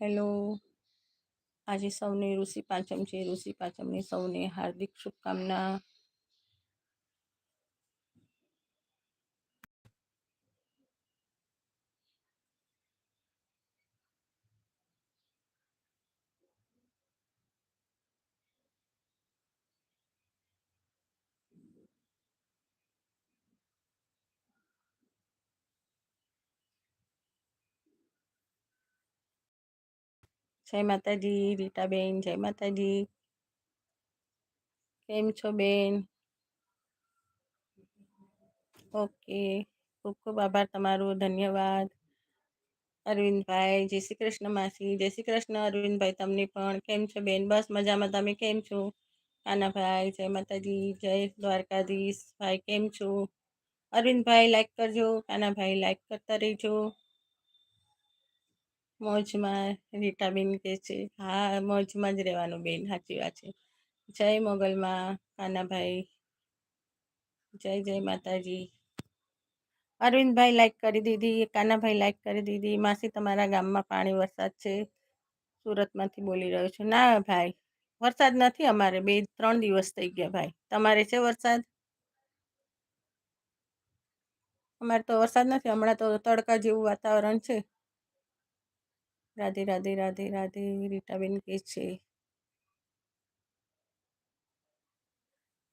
Hello. આજે સૌને ઋષિ પાંચમ છે. ઋષિ પાંચમની સૌને હાર્દિક શુભકામના. જય માતાજી, રીટાબેન, જય માતાજી. કેમ છો બેન? ઓકે, ખૂબ ખૂબ આભાર તમારો, ધન્યવાદ. અરવિંદભાઈ, જય શ્રી કૃષ્ણ માસી, જય શ્રી કૃષ્ણ અરવિંદભાઈ તમને પણ. કેમ છો બેન? બસ મજામાં, તમે કેમ છો? કાનાભાઈ, જય માતાજી, જય દ્વારકાધીશ ભાઈ કેમ છો? અરવિંદભાઈ લાઈક કરજો. કાનાભાઈ લાઈક કરતા રહેજો. મોજમાં રીટાબેન કે છે. હા, મોજમાં જ રહેવાનું બેન, સાચી વાત છે. જય મોગલમાં, કાનાભાઈ. જય જય માતાજી. અરવિંદભાઈ લાઈક કરી દીધી કાનાભાઈ લાઈક કરી દીધી. માસી તમારા ગામમાં પાણી વરસાદ છે. સુરતમાંથી બોલી રહ્યો છું. ના ભાઈ, વરસાદ નથી અમારે. બે, ત્રણ દિવસ થઈ ગયા ભાઈ. તમારે છે વરસાદ? અમારે તો વરસાદ નથી. હમણાં તો તડકા જેવું વાતાવરણ છે. રાધે રાધે રાધે રાધે, રીટાબેન કે છે.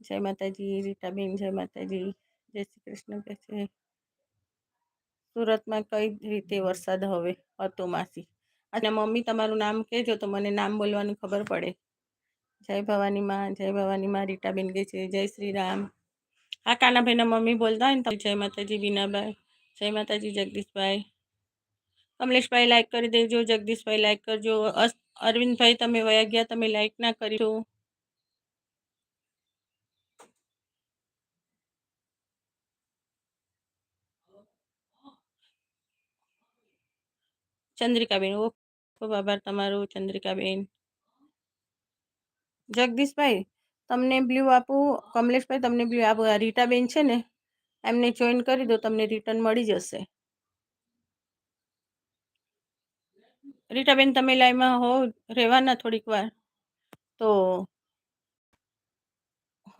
જય માતાજી, રીટાબેન, જય માતાજી, જય શ્રી કૃષ્ણ કે છે. સુરતમાં કઈ રીતે વરસાદ હવે? હતો માસી અને મમ્મી, તમારું નામ કહેજો તો મને નામ બોલવાનું ખબર પડે. જય ભવાની માં, જય ભવાની માં, રીટાબેન કે છે. જય શ્રી રામ. હા કાનાભાઈના મમ્મી બોલતા હોય ને તો જય માતાજી બીનાભાઈ જય માતાજી, જગદીશભાઈ. કમલેશભાઈ લાઈક કરી દેજો જગદીશભાઈ લાઈક કરજો અરવિંદભાઈ તમે વયા ગયા, તમે લાઈક ના કરજો ચંદ્રિકાબેન ઓ ખૂબ આભાર તમારો, ચંદ્રિકાબેન. જગદીશભાઈ તમને બ્લુ આપું કમલેશભાઈ તમને બ્લુ આપું. આ રીટાબેન છે ને, એમને જોઈન કરી દો, તમને રિટર્ન મળી જશે. રીટાબેન તમે લાઈવમાં હો, રહેવાના થોડીક વાર. તો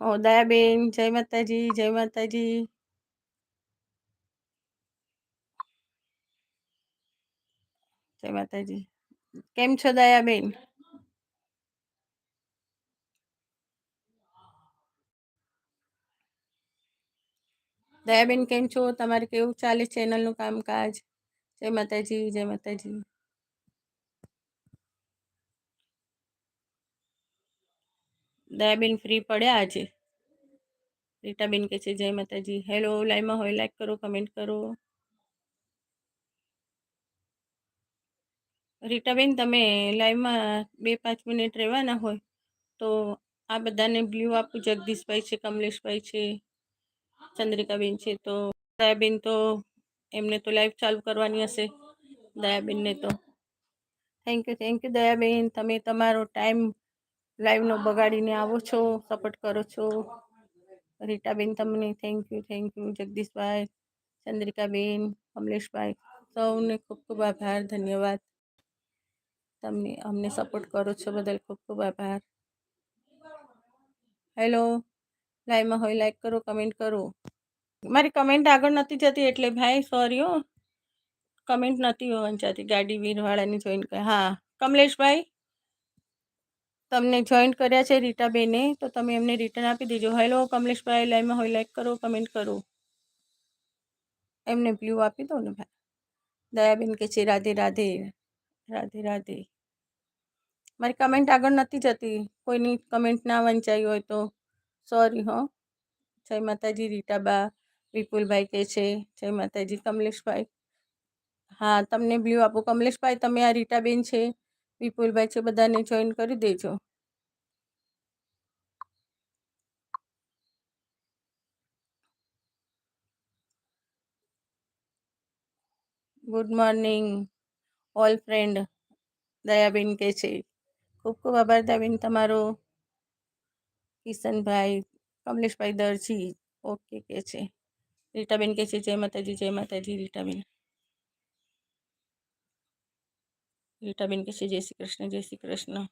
હો દયાબેન જય માતાજી જય માતાજી. જય માતાજી. કેમ છો દયાબેન દયાબેન કેમ છો? તમારે કેવું ચાલે ચેનલનું કામકાજ? જય માતાજી જય માતાજી. દયાબેન ફ્રી પડ્યા આજે? રીટાબેન કે છે, જય માતાજી. હેલો લાઈવમાં હોય લાઈક કરો કમેન્ટ કરો. રીટાબેન, તમે લાઈવમાં બે પાંચ મિનિટ રહેવાના હોય, તો આ બધાને બ્લ્યુ આપું. જગદીશભાઈ છે, કમલેશભાઈ છે, ચંદ્રિકાબેન છે, તો દયાબેન તો એમને તો લાઈવ ચાલુ કરવાની હશે, દયાબેનને તો. Thank you thank you Dayaben. તમે તમારો ટાઈમ લાઈવનો બગાડીને આવો છો, સપોર્ટ કરો છો. રીટાબેન તમને thank you thank you Jagdishbhai, Chandrikaben Kamleshbhai સૌને ખૂબ ખૂબ આભાર, ધન્યવાદ. તમને, અમને સપોર્ટ કરો છો બદલ ખૂબ ખૂબ આભાર. હેલો, લાઈવમાં હોય લાઈક કરો, કમેન્ટ કરો. મારી કમેન્ટ આગળ નથી જતી એટલે ભાઈ સોરી હો. કમેન્ટ નથી વંચાતી ગાડી વીરવાળાની જોઈન હા. કમલેશભાઈ તમને જોઈન કર્યા છે રીટાબેને, તો તમે એમને રિટર્ન આપી દેજો. હેલો કમલેશભાઈ લાઈવમાં હોય લાઈક કરો કમેન્ટ કરો. એમને બ્લુ આપી દો ને ભાઈ. દયાબેન કે છે, રાધે રાધે રાધે રાધે. મારી કમેન્ટ આગળ નથી જતી. કોઈની કમેન્ટ ના વંચાઈ હોય તો સોરી હો. જય માતાજી, રીટાબા, વિપુલભાઈ કે છે, જય માતાજી, કમલેશભાઈ. હા, તમને બ્લુ આપો. કમલેશભાઈ, તમે આ રીટાબેન છે, વિપુલભાઈ છે, બધાને જોઈન કરી દેજો. Good morning all friend Dayaben કે છે ખૂબ ખૂબ આભાર દયાબેન તમારો કિશનભાઈ કમલેશભાઈ દરજી ઓકે કે છે રીટાબેન કે છે જય માતાજી જય માતાજી રીટાબેન રીટાબેન કહે છે જય શ્રી કૃષ્ણ જય શ્રી કૃષ્ણ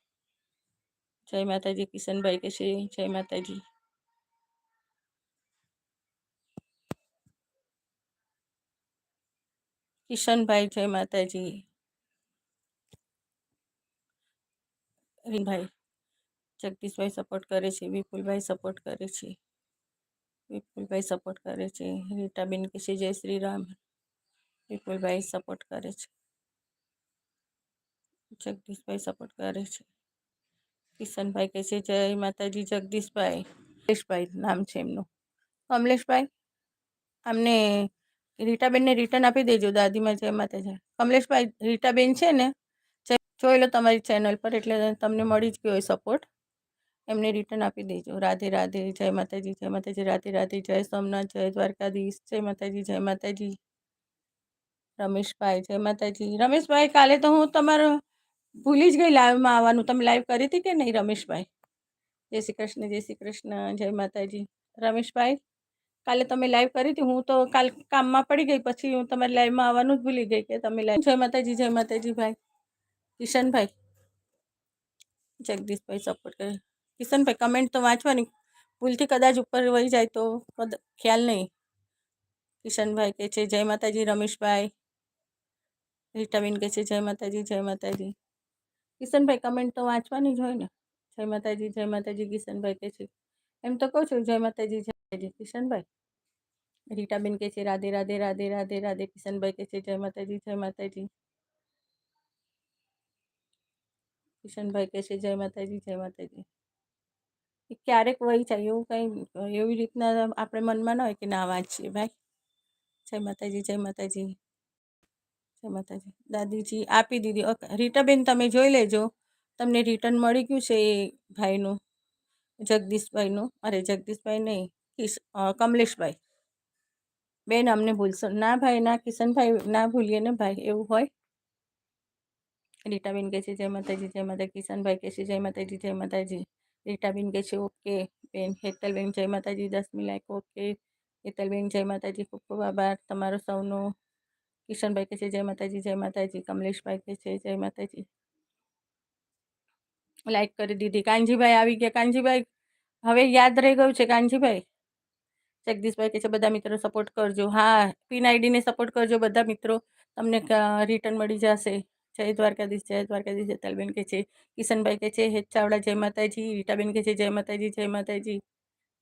જય માતાજી કિશનભાઈ કહે છે જય માતાજી કિશનભાઈ જય માતાજી રીનભાઈ જગદીશભાઈ સપોર્ટ કરે છે વિપુલભાઈ સપોર્ટ કરે છે વિપુલભાઈ સપોર્ટ કરે છે રીટાબેન કહે છે જય શ્રી રામ વિપુલભાઈ સપોર્ટ કરે છે જગદીશભાઈ સપોર્ટ કરે છે કિશનભાઈ કહે છે જય માતાજી જગદીશભાઈ કમલેશભાઈ નામ છે એમનું। કમલેશભાઈ અમને રીટાબેનને રિટર્ન આપી દેજો દાદીમાં જય માતાજી કમલેશભાઈ, રીટાબેન છે ને જોઈ લો તમારી ચેનલ પર, એટલે તમને મળી જ ગયો હોય સપોર્ટ એમને રિટર્ન આપી દેજો. રાધે રાધે, જય માતાજી જય માતાજી, રાધે રાધે, જય સોમનાથ, જય દ્વારકાધીશ, જય માતાજી જય માતાજી. રમેશભાઈ, જય માતાજી. રમેશભાઈ, કાલે તો હું તમારો ભૂલી જ ગઈ લાઈવમાં આવવાનું. તમે લાઈવ કરી હતી કે નહીં, રમેશભાઈ? જય શ્રી કૃષ્ણ, જય શ્રી કૃષ્ણ, જય માતાજી. રમેશભાઈ કાલે તમે લાઈવ કરી હતી, હું તો કાલ કામમાં પડી ગઈ, પછી હું તમારી લાઈવમાં આવવાનું જ ભૂલી ગઈ કે તમે લાઈવ જય માતાજી જય માતાજી ભાઈ. કિશનભાઈ. જગદીશભાઈ સપોર્ટ કરે. કિશનભાઈ કમેન્ટ તો વાંચવાની. ભૂલથી કદાચ ઉપર વહી જાય તો ખ્યાલ નહીં. કિશનભાઈ કે છે, જય માતાજી, રમેશભાઈ. રીટાબેન કે છે, જય માતાજી જય માતાજી. કિશનભાઈ કમેન્ટ તો વાંચવાની જ હોય ને. જય માતાજી જય માતાજી, કિશનભાઈ કે છે. એમ તો કહું છું, જય માતાજી, જય કિશનભાઈ. રીટાબેન કે છે, રાધે રાધે રાધે રાધે રાધે, કિશનભાઈ કે છે, જય માતાજી જય માતાજી. કિશનભાઈ કહે છે, જય માતાજી જય માતાજી. ક્યારેક વહી જાય, એવું કંઈ એવી રીતના આપણે મનમાં ના હોય કે ના વાંચીએ, ભાઈ. જય માતાજી જય માતાજી. જય માતાજી. દાદીજી, આપી દીધી. રીટાબેન તમે જોઈ લેજો. તમને રિટર્ન મળી ગયું છે એ ભાઈનું. જગદીશભાઈનું, અરે જગદીશભાઈ નહીં, કિશ કમલેશભાઈ. બેન અમને ભૂલશો. ના ભાઈ, ના કિશનભાઈ, ના ભૂલીએ ને ભાઈ, એવું હોય? રીટાબેન કહે છે, જય માતાજી, જય માતા કિશનભાઈ કહે છે, જય માતાજી જય માતાજી. રીટાબેન કહે છે, ઓકે, બેન, હેતલબેન, જય માતાજી. દસમી લાયક ઓકે. હેતલબેન, જય માતાજી, ખૂબ ખૂબ આભાર તમારો સૌનો. કિશનભાઈ કહે છે, જય માતાજી જય માતાજી. કમલેશભાઈ કહે છે, જય માતાજી. લાઈક કરી દીધી. કાનજીભાઈ આવી ગયા. કાનજીભાઈ, હવે યાદ રહી ગયું છે કાનજીભાઈ? જગદીશભાઈ કહે છે, બધા મિત્રો સપોર્ટ કરજો. હા, પિન આઈડીને સપોર્ટ કરજો બધા મિત્રો. તમને રિટર્ન મળી જશે. જય દ્વારકાધીશ જય દ્વારકાધીશ હેતલબેન કે છે. કિશનભાઈ કે છે હેત ચાવડા, જય માતાજી. રીટાબેન કે છે, જય માતાજી જય માતાજી.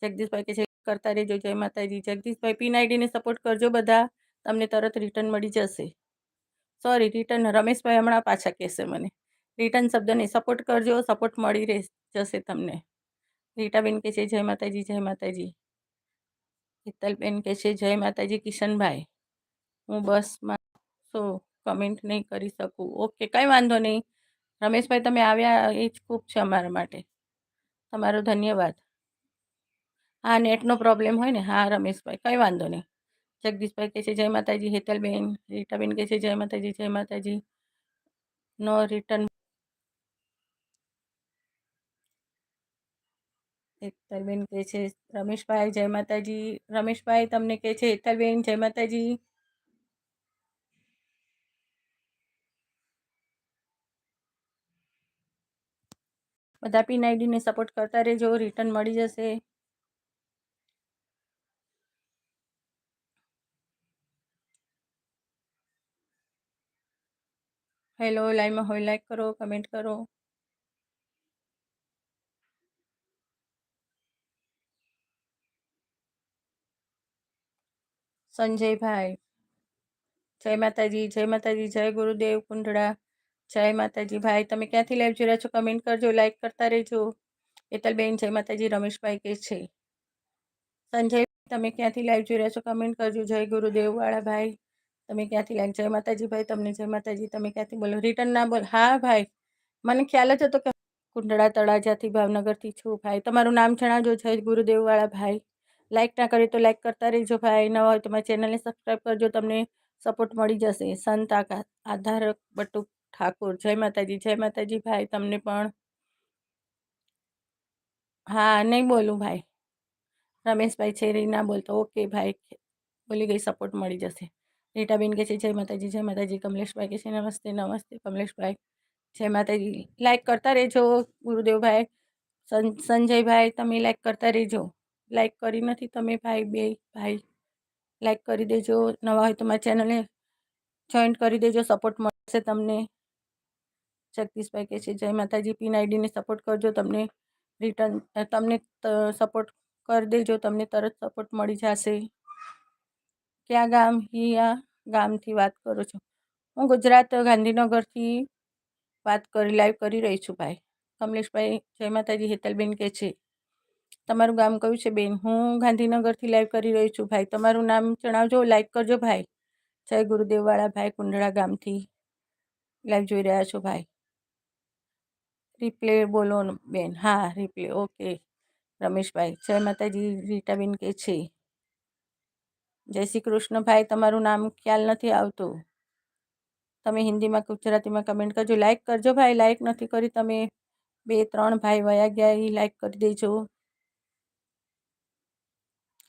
જગદીશભાઈ કે છે, કરતા રહેજો, જય માતાજી. જગદીશભાઈ, પીન આઈડીને સપોર્ટ કરજો બધા. તમને તરત રિટર્ન મળી જશે. સોરી રિટર્ન રમેશભાઈ હમણાં પાછા કહેશે મને. રિટર્ન શબ્દને સપોર્ટ કરજો, સપોર્ટ મળી રહે જશે તમને. રીટાબેન કે છે, જય માતાજી જય માતાજી. હિતલબેન કે છે, જય માતાજી, કિશનભાઈ. હું બસમાં શું કમેન્ટ નહીં કરી શકું. ઓકે કંઈ વાંધો નહીં. રમેશભાઈ, તમે આવ્યા એ જ ખૂબ છે અમારા માટે. તમારો ધન્યવાદ. હા, નેટનો પ્રોબ્લેમ હોય ને? હા, રમેશભાઈ, કંઈ વાંધો નહીં. જગદીશભાઈ કહે છે, જય માતાજી. હેતલબેન, રીટાબેન કહે છે, જય માતાજી જય માતાજી. નો રિટર્ન હેતલબેન કહે છે, રમેશભાઈ, જય માતાજી. રમેશભાઈ તમને કહે છે હેતલબેન જય માતાજી. બધા પીન આઈડીને સપોર્ટ કરતા રહેજો, રિટર્ન મળી જશે. હેલો, લાઈવમાં હોય, લાઈક કરો, કમેન્ટ કરો. સંજયભાઈ. જય માતાજી જય માતાજી, જય ગુરુદેવ કુંડળા. જય માતાજી, ભાઈ, તમે ક્યાંથી લાઈવ જોઈ રહ્યા છો? કમેન્ટ કરજો લાઈક કરતા રહેજો. એતલબેન જય માતાજી, રમેશભાઈ કે છે. સંજય, તમે ક્યાંથી લાઈવ જોઈ રહ્યા છો? કમેન્ટ કરજો, જય ગુરુદેવ વાળા ભાઈ. તમે ક્યાંથી લાઈવ જય માતાજી ભાઈ, તમને જય માતાજી. તમે ક્યાંથી બોલો? રિટર્ન ના બોલ. હા, ભાઈ, મને ખ્યાલ જ હતો કે કુંડળા તળાજાથી ભાવનગરથી છું. ભાઈ, તમારું નામ જણાવજો, જય ગુરુદેવ વાળા ભાઈ. લાઈક ના કરી તો લાઇક કરતા રહેજો ભાઈ. નવા હોય તો મારી ચેનલને સબસ્ક્રાઈબ કરજો. તમને સપોર્ટ મળી જશે. સંત આધારક બટુક ઠાકોર. જય માતાજી જય માતાજી ભાઈ. તમને પણ હા, નહીં બોલું ભાઈ. રમેશભાઈ છે રી ના બોલતો. ઓકે ભાઈ. બોલી ગઈ સપોર્ટ મળી જશે. રીટાબેન કે છે, જય માતાજી જય માતાજી. કમલેશભાઈ કે છે, નમસ્તે નમસ્તે. કમલેશભાઈ, જય માતાજી. લાઈક કરતા રહેજો ગુરુદેવભાઈ. સંજયભાઈ, તમે લાઈક કરતા રહેજો. લાઈક કરી નથી તમે ભાઈ બે, ભાઈ લાઈક કરી દેજો. નવા હોય તો મારી ચેનલને જોઈન કરી દેજો સપોર્ટ મળશે તમને. જગદીશભાઈ કહે છે, જય માતાજી, પિન આઈડીને સપોર્ટ કરજો, તમને રિટર્ન તમને સપોર્ટ કરી દેજો, તમને તરત સપોર્ટ મળી જશે. ક્યાં ગામ? હિયા ગામથી વાત કરું છું. હું ગુજરાત ગાંધીનગરથી વાત કરી લાઈવ કરી રહી છું ભાઈ. કમલેશભાઈ, જય માતાજી, હેતલબેન કહે છે તમારું ગામ કયું છે બેન? હું ગાંધીનગરથી લાઈવ કરી રહી છું ભાઈ. તમારું નામ જણાવજો લાઈક કરજો ભાઈ. જય ગુરુદેવવાળા ભાઈ કુંડળા ગામથી લાઈવ જોઈ રહ્યા છો ભાઈ. રિપ્લે બોલો બેન. હા રિપ્લે ઓકે રમેશભાઈ, જય માતાજી. રીટાબેન કે છે. જય શ્રી કૃષ્ણ ભાઈ, તમારું નામ ખ્યાલ નથી આવતું. તમે હિન્દીમાં ગુજરાતીમાં કમેન્ટ કરજો. લાઈક કરજો ભાઈ. લાઈક નથી કરી તમે. બે, ત્રણ ભાઈ વયા ગયા એ લાઈક કરી દેજો.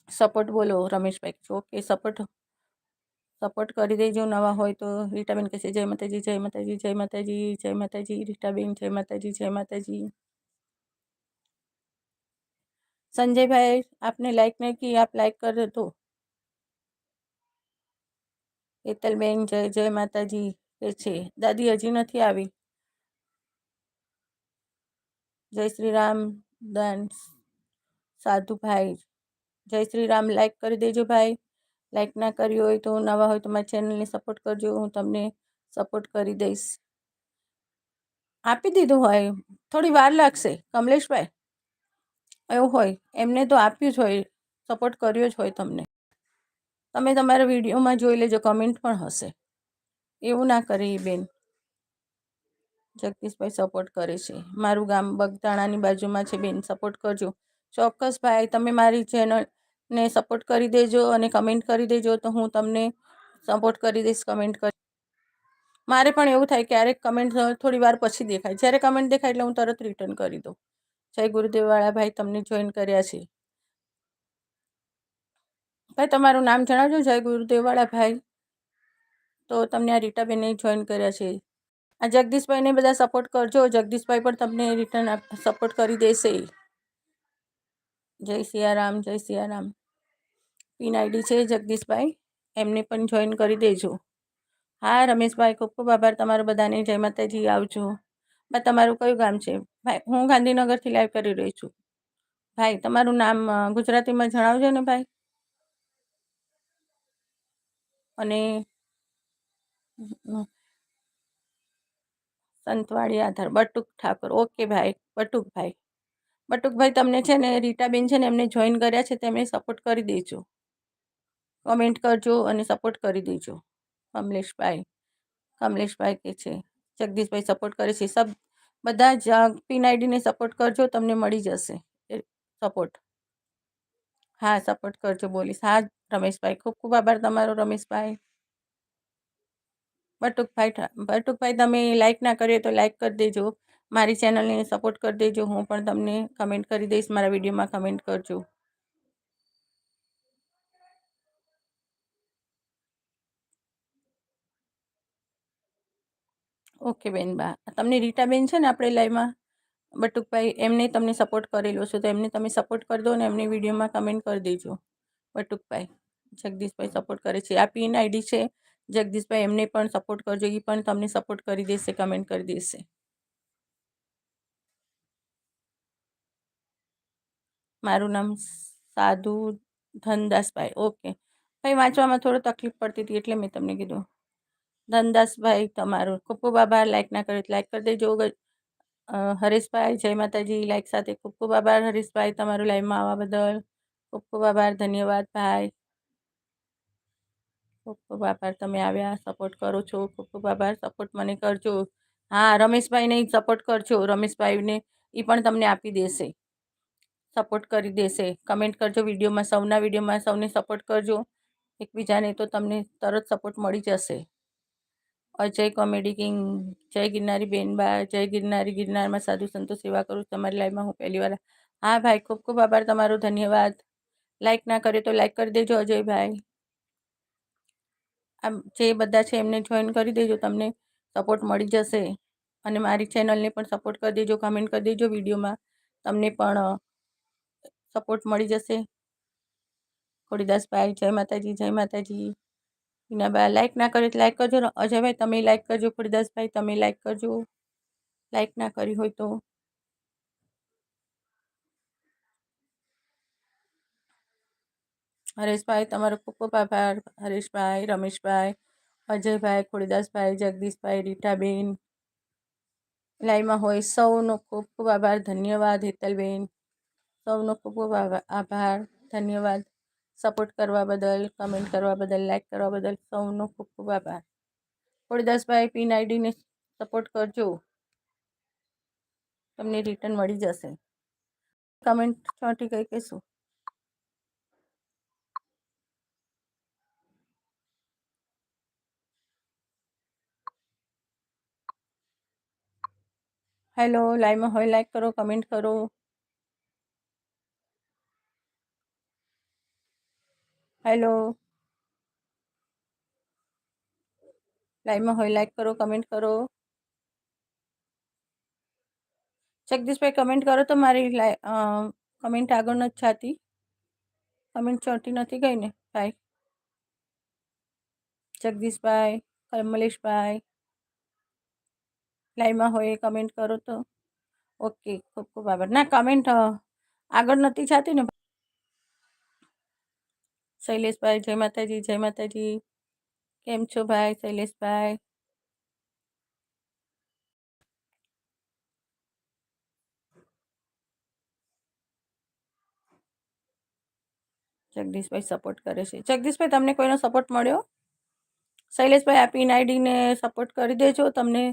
સપોર્ટ બોલો રમેશભાઈ કહે ઓકે સપોર્ટ સપોર્ટ કરી દેજો નવા હોય તો. રીટાબેન કહે જય માતાજી જય માતાજી જય માતાજી જય માતાજી, રીટાબેન, જય માતાજી જય માતાજી. સંજયભાઈ, આપને લાઈક નહીં કી આપ લાઈક કર દો એતલબેન જય જય માતાજી કે છે, દાદી હજી નથી આવી. જય શ્રી રામ, દાન સાધુભાઈ જય શ્રી રામ લાઈક કરી દેજો ભાઈ. લાઈક ના કરી હોય તો નવા હોય તો મારી ચેનલને સપોર્ટ કરજો, હું તમને સપોર્ટ કરી દઈશ. આપી દીધું હોય, થોડી વાર લાગશે. કમલેશભાઈ, એવું હોય, એમને તો આપ્યું જ હોય સપોર્ટ કર્યો જ હોય તમને. તમે તમારા વિડીયોમાં જોઈ લેજો કમેન્ટ પણ હશે. એવું ના કરે બેન. જગદીશભાઈ સપોર્ટ કરે છે. મારું ગામ બગદાણાની બાજુમાં છે બેન સપોર્ટ કરજો. ચોક્કસ ભાઈ, તમે મારી ચેનલને સપોર્ટ કરી દેજો અને કમેન્ટ કરી દેજો તો હું તમને સપોર્ટ કરી દઈશ કમેન્ટ કરી મારે પણ એવું થાય ક્યારેક કમેન્ટ થોડી વાર પછી દેખાય. જ્યારે કમેન્ટ દેખાય એટલે હું તરત રિટર્ન કરી દઉં. જય ગુરુદેવવાળા ભાઈ, તમને જોઈન કર્યા છે. ભાઈ, તમારું નામ જણાવજો, જય ગુરુદેવવાળા ભાઈ. તો તમને આ રીટાબેને જોઈન કર્યા છે. આ જગદીશભાઈને બધા સપોર્ટ કરજો. જગદીશભાઈ પણ તમને રિટર્ન સપોર્ટ કરી દેશે. જય સિયારામ જય સિયારામ પિન આઈડી છે જગદીશભાઈ, એમને પણ જોઈન કરી દેજો. હા, રમેશભાઈ, ખૂબ ખૂબ આભાર તમારો બધાને. જય માતાજી આવજો બા, તમારું કયું ગામ છે? ભાઈ, હું ગાંધીનગરથી લાઈવ કરી રહી છું. ભાઈ, તમારું નામ ગુજરાતીમાં જણાવજો ને ભાઈ. અને સંતવાડી આધાર, બટુક ઠાકોર. ઓકે ભાઈ, બટુકભાઈ. બટુકભાઈ, તમને છે ને, રીટાબેન છે ને, એમને જોઈન કર્યા છે તેમને સપોર્ટ કરી દેજો. કમેન્ટ કરજો અને સપોર્ટ કરી દેજો. કમલેશભાઈ કમલેશભાઈ કે છે, જગદીશભાઈ સપોર્ટ કરે છે. સબ, બધા જ પીન સપોર્ટ કરજો, તમને મળી જશે. સપોર્ટ હા સપોર્ટ કરજો, બોલીશ. હા, રમેશભાઈ, ખૂબ ખૂબ આભાર તમારો, રમેશભાઈ. બટુકભાઈ બટુકભાઈ, તમે લાઈક ના કરીએ તો લાઈક કરી દેજો. મારી ચેનલને સપોર્ટ કરી દેજો. હું પણ તમને કમેન્ટ કરી દઈશ. મારા વિડીયોમાં કમેન્ટ કરજો. ઓકે બેન, બા. તમને રીટાબેન છે ને આપણે લાઈવમાં? બટુકભાઈ, એમને તમને સપોર્ટ કરેલો છે. તો એમને તમે સપોર્ટ કરી દો અને એમની વિડીયોમાં કમેન્ટ કરી દેજો. બટુકભાઈ, જગદીશભાઈ સપોર્ટ કરે છે. આ પીન આઈડી છે. જગદીશભાઈ એમને પણ સપોર્ટ કરજો. એ પણ તમને સપોર્ટ કરી દેશે, કમેન્ટ કરી દેશે. મારું નામ સાધુ ધનદાસભાઈ. ઓકે ભાઈ, વાંચવામાં થોડો તકલીફ પડતી હતી એટલે મેં તમને કીધું. ધનદાસભાઈ, તમારું ખૂબ ખૂબ આભાર. ના કર્યો લાઈક કરી દેજો. હરીશભાઈ, જય માતાજી. લાઈક સાથે ખૂબ ખૂબ આભાર, હરેશભાઈ, તમારું લાઈવમાં આવવા બદલ. ખૂબ ખૂબ ધન્યવાદ, ભાઈ. ખૂબ ખૂબ તમે આવ્યા. સપોર્ટ કરો છો. ખૂબ ખૂબ સપોર્ટ મને કરજો. હા, રમેશભાઈને સપોર્ટ કરજો. રમેશભાઈને એ પણ તમને આપી દેશે. સપોર્ટ કરી દેશે. કમેન્ટ કરજો વિડીયોમાં, સૌના વિડીયોમાં સૌને સપોર્ટ કરજો. એકબીજાને તો તમને તરત સપોર્ટ મળી જશે. અજય કોમેડી કિંગ, જય ગિરનારી બેનબા જય ગિરનારી ગિરનારમાં સાધુ સંતો સેવા કરું. તમારી લાઈફમાં હું પહેલી વાર. હા ભાઈ, ખૂબ ખૂબ આભાર તમારો, ધન્યવાદ. લાઈક ના કરે તો લાઈક કરી દેજો અજયભાઈ. આમ જે બધા છે એમને જોઈન કરી દેજો, તમને સપોર્ટ મળી જશે. અને મારી ચેનલને પણ સપોર્ટ કરી દેજો કમેન્ટ કરી દેજો વિડીયોમાં. તમને પણ સપોર્ટ મળી જશે. ખોડીદાસભાઈ જય માતાજી જય માતાજી. હિનાબા લાઇક ના કરે તો લાઇક કરજો. અજયભાઈ તમે લાઇક કરજો. ખોડીદાસભાઈ તમે લાઇક કરજો. લાઇક ના કરી હોય તો. હરેશભાઈ તમારો ખૂબ ખૂબ આભાર. હરેશભાઈ રમેશભાઈ અજયભાઈ ખોડીદાસભાઈ જગદીશભાઈ રીટાબેન લાઈવમાં હોય સૌનો ખૂબ ખૂબ આભાર. ધન્યવાદ, હેતલબેન. સૌનો ખૂબ ખૂબ આભાર, ધન્યવાદ. સપોર્ટ કરવા બદલ, કમેન્ટ કરવા બદલ, લાઈક કરવા બદલ સૌનો ખૂબ ખૂબ આભાર. હોળીદાસભાઈ પિન આઈડીને સપોર્ટ કરજો. તમને રિટર્ન મળી જશે. કમેન્ટ છોટી કઈ કહીશું? હેલો, લાઈવમાં હોય, લાઈક કરો, કમેન્ટ કરો. હેલો લાઈવમાં હોય લાઈક કરો કમેન્ટ કરો. જગદીશભાઈ કમેન્ટ કરો તો મારી કમેન્ટ આગળ નથી છાતી કમેન્ટ ચોંટી નથી ગઈ ને, ભાઈ. જગદીશભાઈ, કમલેશભાઈ. લાઈવમાં હોય કમેન્ટ કરો તો. ઓકે ખૂબ ખૂબ આભાર. ના કમેન્ટ આગળ નથી છાતી ને શૈલેષભાઈ, જય માતાજી જય માતાજી. કેમ છો ભાઈ, શૈલેષભાઈ? જગદીશભાઈ સપોર્ટ કરે છે. જગદીશભાઈ, તમને કોઈનો સપોર્ટ મળ્યો? શૈલેષભાઈ આ પિન આઈડીને સપોર્ટ કરી દેજો, તમને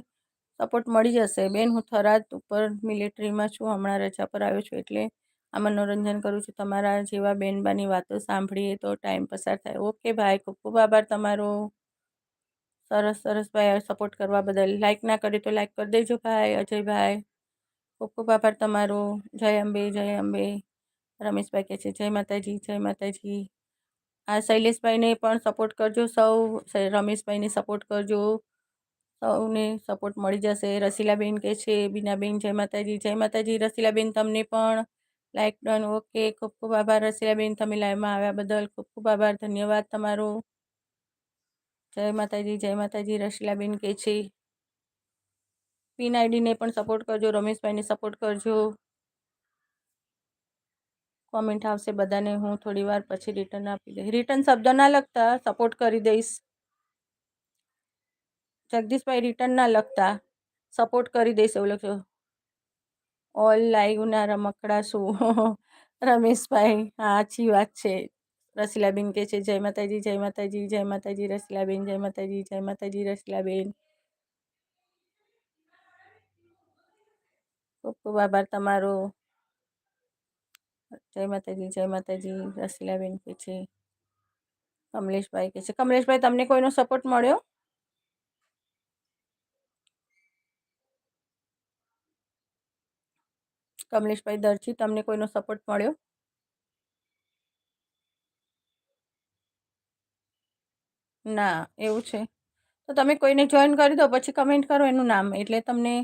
સપોર્ટ મળી જશે. બેન, હું થરાદ ઉપર મિલિટરીમાં છું, હમણાં રજા પર આવ્યો છું, એટલે આ મનોરંજન કરું છું. તમારા જેવા બેનબાની વાતો સાંભળીએ તો ટાઈમ પસાર થાય. ઓકે ભાઈ, ખૂબ ખૂબ આભાર તમારો. સરસ સરસ ભાઈ સપોર્ટ કરવા બદલ. લાઈક ના કરે તો લાઈક કરી દેજો ભાઈ અજયભાઈ ખૂબ ખૂબ આભાર તમારો. જય અંબે જય અંબે. રમેશભાઈ કહે છે, જય માતાજી જય માતાજી. આ શૈલેષભાઈને પણ સપોર્ટ કરજો સૌ, રમેશભાઈને સપોર્ટ કરજો. સૌને સપોર્ટ મળી જશે. રસીલાબેન કહે છે, બીનાબેન, જય માતાજી જય માતાજી. રસીલાબેન, તમને પણ લાઈક ડન ઓકે ખૂબ ખૂબ આભાર રસીલાબેન તમે લાઈવમાં આવ્યા બદલ. ખૂબ ખૂબ આભાર, ધન્યવાદ તમારો. જય માતાજી જય માતાજી. રસીલાબેન કહે છે પિન આઈડીને પણ સપોર્ટ કરજો, રમેશભાઈને સપોર્ટ કરજો. કોમેન્ટ આવશે બધાને, હું થોડી વાર પછી રિટર્ન આપી દઈશ. રિટર્ન શબ્દ ના લખતા સપોર્ટ કરી દઈશ. જગદીશભાઈ રિટર્ન ના લખતા સપોર્ટ કરી દઈશ એવું લખજો ઓલ લાઈવના રમકડા શું? રમેશભાઈ, હા, સાચી વાત છે. રસીલાબેન કે છે, જય માતાજી જય માતાજી જય માતાજી, રસીલાબેન, જય માતાજી જય માતાજી, રસીલાબેન. ખૂબ ખૂબ આભાર તમારો. જય માતાજી જય માતાજી, રસીલાબેન કે છે. કમલેશભાઈ કે છે. કમલેશભાઈ, તમને કોઈનો સપોર્ટ મળ્યો? કમલેશભાઈ દરજી, તમને કોઈનો સપોર્ટ મળ્યો? ના, એવું છે. તો તમે કોઈને જોઈન કરી દો, પછી કમેન્ટ કરો એનું નામ, એટલે તમને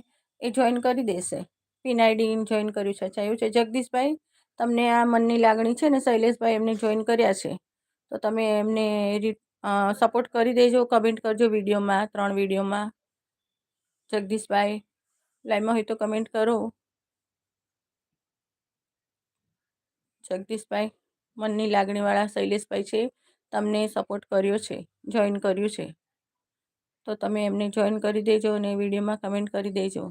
એ જોઈન કરી દેશે. પિન આઈડી જોઈન કર્યું છે. અચ્છા, એવું છે. જગદીશભાઈ, તમને આ મનની લાગણી છે ને, શૈલેષભાઈ એમને જોઈન કર્યા છે. તો તમે એમને સપોર્ટ કરી દેજો કમેન્ટ કરજો વિડીયોમાં, ત્રણ વિડીયોમાં. જગદીશભાઈ, લાઈવમાં હોય તો કમેન્ટ કરો. જગદીશભાઈ મનની લાગણીવાળા શૈલેષભાઈ છે, તમને સપોર્ટ કર્યો છે જોઈન કર્યું છે. તો તમે એમને જોઈન કરી દેજો અને વિડીયોમાં કમેન્ટ કરી દેજો.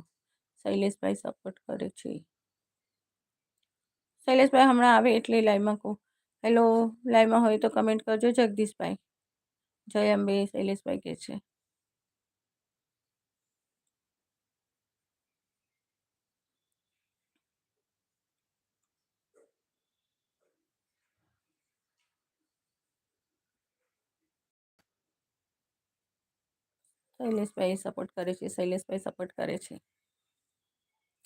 શૈલેષભાઈ સપોર્ટ કરે છે. શૈલેષભાઈ હમણાં આવે એટલે લાઈવમાં કહું. હેલો લાઈવમાં હોય તો કમેન્ટ કરજો જગદીશભાઈ. જય અંબે, શૈલેષભાઈ કહે છે. શૈલેષભાઈ સપોર્ટ કરે છે શૈલેષભાઈ સપોર્ટ કરે છે.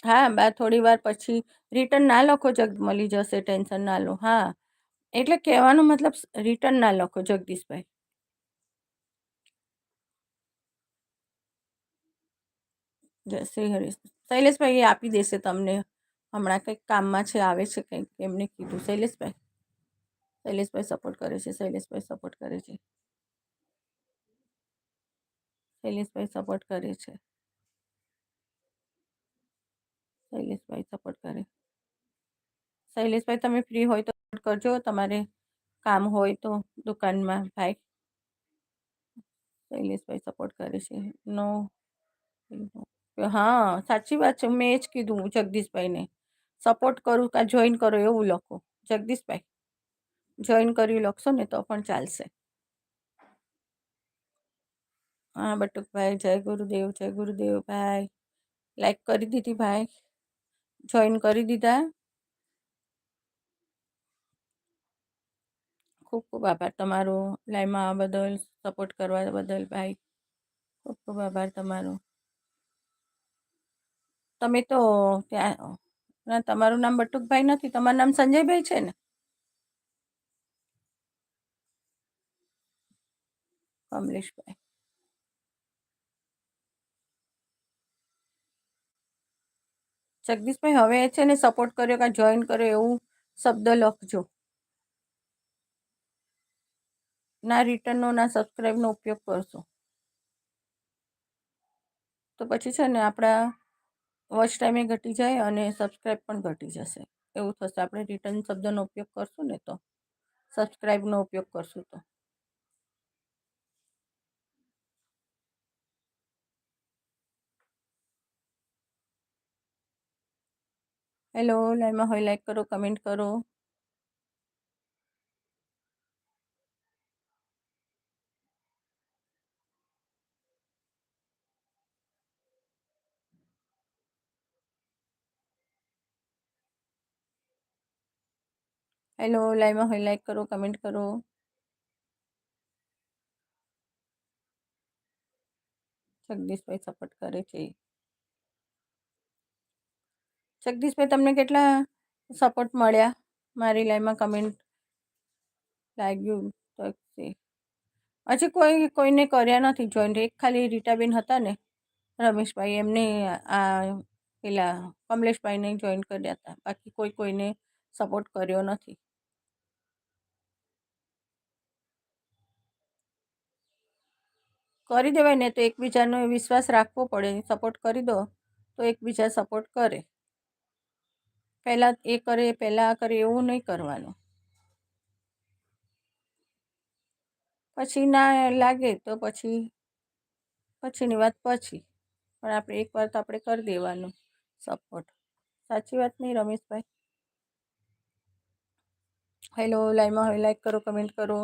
હા, બા, થોડી વાર પછી રિટર્ન ના લખો જગ મળી જશે ટેન્શન ના લો. હા, એટલે કહેવાનો મતલબ રિટર્ન ના લખો જગદીશભાઈ જય શ્રી હરિ શૈલેષભાઈ એ આપી દેશે તમને. હમણાં કંઈક કામમાં છે, આવે છે કંઈક, એમને કીધું. શૈલેષભાઈ શૈલેષભાઈ સપોર્ટ કરે છે શૈલેષભાઈ સપોર્ટ કરે છે. શૈલેષભાઈ સપોર્ટ કરે છે. શૈલેષભાઈ સપોર્ટ કરે. શૈલેષભાઈ, તમે ફ્રી હોય તો કરજો. તમારે કામ હોય તો દુકાનમાં ભાઈ. શૈલેષભાઈ સપોર્ટ કરે છે. નો હા, સાચી વાત છે. મેં જ કીધું જગદીશભાઈને. સપોર્ટ કરું કાં જોઈન કરો એવું લખો. જગદીશભાઈ જોઈન કર્યું લખશો ને તો પણ ચાલશે. હા, બટુકભાઈ, જય ગુરુદેવ જય ગુરુદેવ ભાઈ. લાઈક કરી દીધી ભાઈ. જોઈન કરી દીધા. ખૂબ ખૂબ આભાર તમારો. લાઈવમાં આ બદલ સપોર્ટ કરવા બદલ ભાઈ. ખૂબ ખૂબ આભાર તમારો. તમે તો ત્યાં, ના, તમારું નામ બટુકભાઈ નથી, તમારું નામ સંજયભાઈ છે ને? કમલેશભાઈ. જગદીશભાઈ હવે છે ને સપોર્ટ કર્યો કે જોઈન કર્યો એવું શબ્દ લખજો. ના રિટર્નનો ના સબસ્ક્રાઈબનો ઉપયોગ કરશો. તો પછી છે ને આપણા વોચ ટાઈમે ઘટી જાય અને સબસ્ક્રાઈબ પણ ઘટી જશે. એવું થશે. આપણે રિટર્ન શબ્દનો ઉપયોગ કરશું ને તો. સબસ્ક્રાઈબનો ઉપયોગ કરશું તો. હેલો લાઈવમાં હોય, લાઈક કરો, કમેન્ટ કરો. હેલો લાઈવમાં હોય, લાઈક કરો, કમેન્ટ કરો. જગદીશભાઈ સપોર્ટ કરે છે. જગદીશભાઈ, તમને કેટલા સપોર્ટ મળ્યા? મારી લાઈવમાં કમેન્ટ લાગ્યું તો. હજી કોઈ, કોઈને કર્યા નથી જોઈન્ટ એક ખાલી રીટાબેન હતા ને, રમેશભાઈ, એમને આ પેલા કમલેશભાઈને જોઈન કર્યા હતા. બાકી કોઈ, કોઈને સપોર્ટ કર્યો નથી. કરી દેવાય ને તો એકબીજાનો વિશ્વાસ રાખવો પડે. સપોર્ટ કરી દો તો એકબીજા સપોર્ટ કરે. પહેલાં એ કરે, પહેલાં આ કરે એવું નહીં કરવાનું. પછી ના લાગે તો પછી, પછીની વાત પછી. પણ આપણે એકવાર તો આપણે કરી દેવાનું સપોર્ટ સાચી વાત નહીં, રમેશભાઈ? હેલો લાઈવમાં હવે લાઈક કરો કમેન્ટ કરો.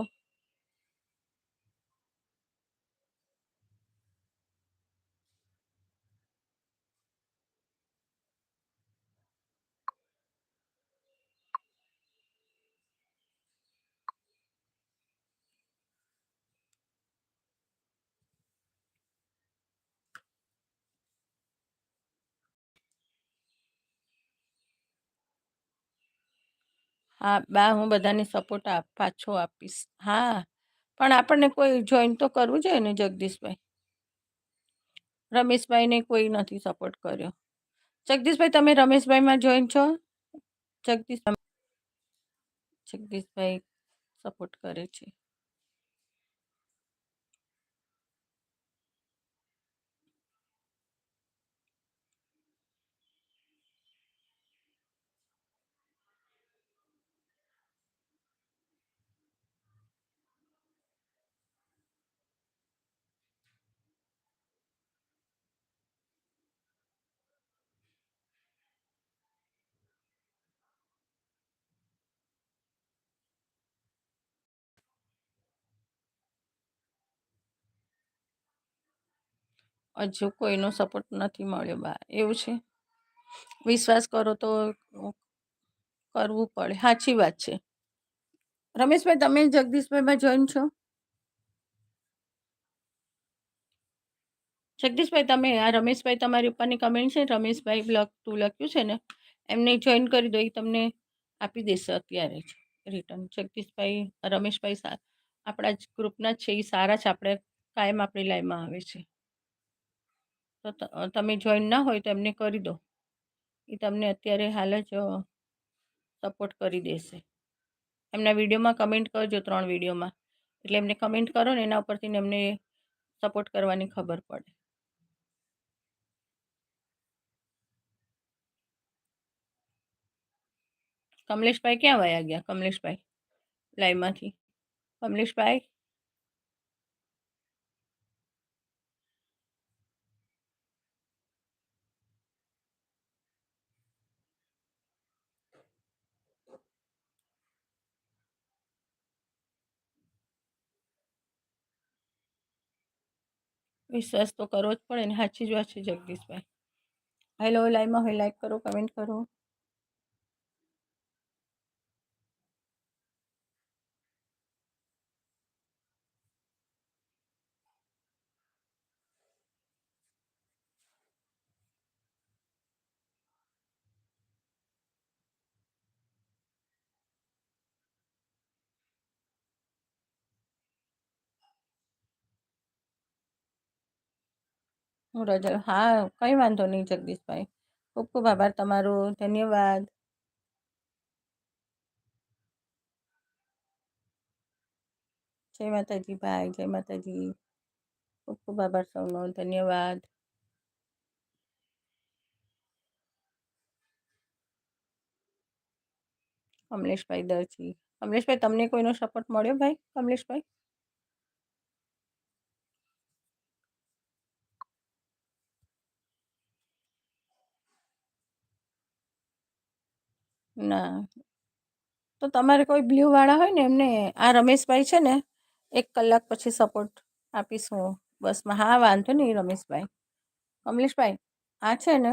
હા, બા, હું બધાને સપોર્ટ આપ, પાછો આપીશ. હા, પણ આપણને કોઈ જોઈન તો કરવું જોઈએ ને જગદીશભાઈ? રમેશભાઈને કોઈ નથી સપોર્ટ કર્યો. જગદીશભાઈ, તમે રમેશભાઈમાં જોઈન છો? જગદીશ, જગદીશભાઈ સપોર્ટ કરે છે. હજુ કોઈનો સપોર્ટ નથી મળ્યો બા, એવું છે? વિશ્વાસ કરો તો કરવું પડે. સાચી વાત છે. રમેશભાઈ, તમે જગદીશભાઈમાં જોઈન છો? જગદીશભાઈ, તમે, આ રમેશભાઈ તમારી ઉપરની કમેન્ટ છે રમેશભાઈ બ્લોગ ટુ લખ્યું છે ને? એમને જોઈન કરી દો, એ તમને આપી દેશે અત્યારે જ રિટર્ન જગદીશભાઈ, રમેશભાઈ આપણા જ ગ્રુપના છે, એ સારા છે આપણે કાયમ આપણી લાઈનમાં આવે છે. તો તમે જોઈન ના હોય તો એમને કરી દો. એ તમને અત્યારે હાલ જ સપોર્ટ કરી દેશે. એમના વિડીયોમાં કમેન્ટ કરજો ત્રણ વિડીયોમાં. એટલે એમને કમેન્ટ કરો ને એના ઉપરથી એમને સપોર્ટ કરવાની ખબર પડે. કમલેશભાઈ ક્યાં વયા ગયા? કમલેશભાઈ લાઈવમાંથી કમલેશભાઈ? વિશ્વાસ તો કરવો જ પડે ને સાચી જ વાત છે જગદીશભાઈ. હેલો લાઈવમાં હોય લાઈક કરો કમેન્ટ કરો. હું રજા હા, કંઈ વાંધો નહીં જગદીશભાઈ. ખૂબ ખૂબ આભાર તમારો, ધન્યવાદ. જય માતાજી ભાઈ, જય માતાજી. ખૂબ ખૂબ આભાર સૌનો, ધન્યવાદ. કમલેશભાઈ દરજી. કમલેશભાઈ તમને કોઈનો સપોર્ટ મળ્યો ભાઈ? કમલેશભાઈ ના. તો તમારે કોઈ બ્લ્યુવાળા વાળા હોય ને, એમને આ રમેશભાઈ છે ને, એક કલાક પછી સપોર્ટ આપીશું. બસમાં. હા, વાંધો નહીં, રમેશભાઈ. કમલેશભાઈ, આ છે ને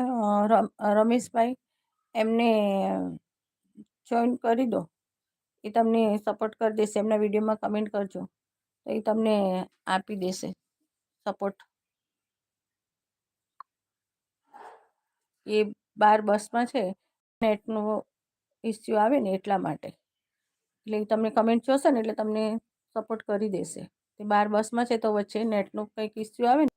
રમેશભાઈ, એમને જોઈન કરી દો. એ તમને સપોર્ટ કરી દેશે. એમના વિડીયોમાં કમેન્ટ કરજો. તો એ તમને આપી દેશે સપોર્ટ એ બાર બસમાં છે. નેટનો ઇસ્યુ આવે ને એટલા માટે. એટલે તમને કમેન્ટ જોશે ને એટલે તમને સપોર્ટ કરી દેશે. તે બાર બસમાં છે તો વચ્ચે નેટનું કંઈક ઇસ્યુ આવે ને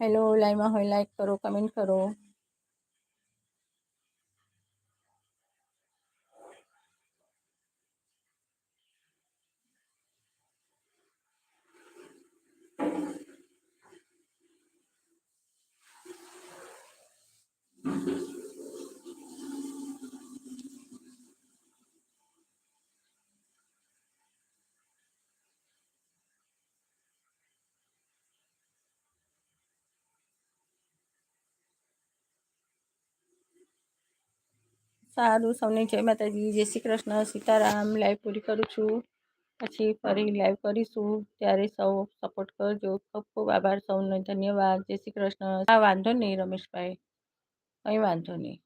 હેલો લાઈવમાં હોય લાઈક કરો કમેન્ટ કરો. સારું, સૌને જય માતાજી, જય શ્રી કૃષ્ણ, સીતારામ લાઈવ પૂરી કરું છું. પછી ફરી લાઈવ કરીશું. ત્યારે સૌ સપોર્ટ કરજો. ખૂબ ખૂબ આભાર સૌનો, ધન્યવાદ. જય શ્રી કૃષ્ણ. હા વાંધો નહીં, રમેશભાઈ. કંઈ વાંધો નહીં.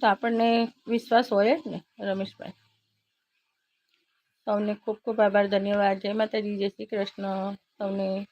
તો આપણને વિશ્વાસ હોય જ ને, રમેશભાઈ. સૌને ખૂબ ખૂબ આભાર, ધન્યવાદ. જય માતાજી, જય શ્રી કૃષ્ણ. સૌને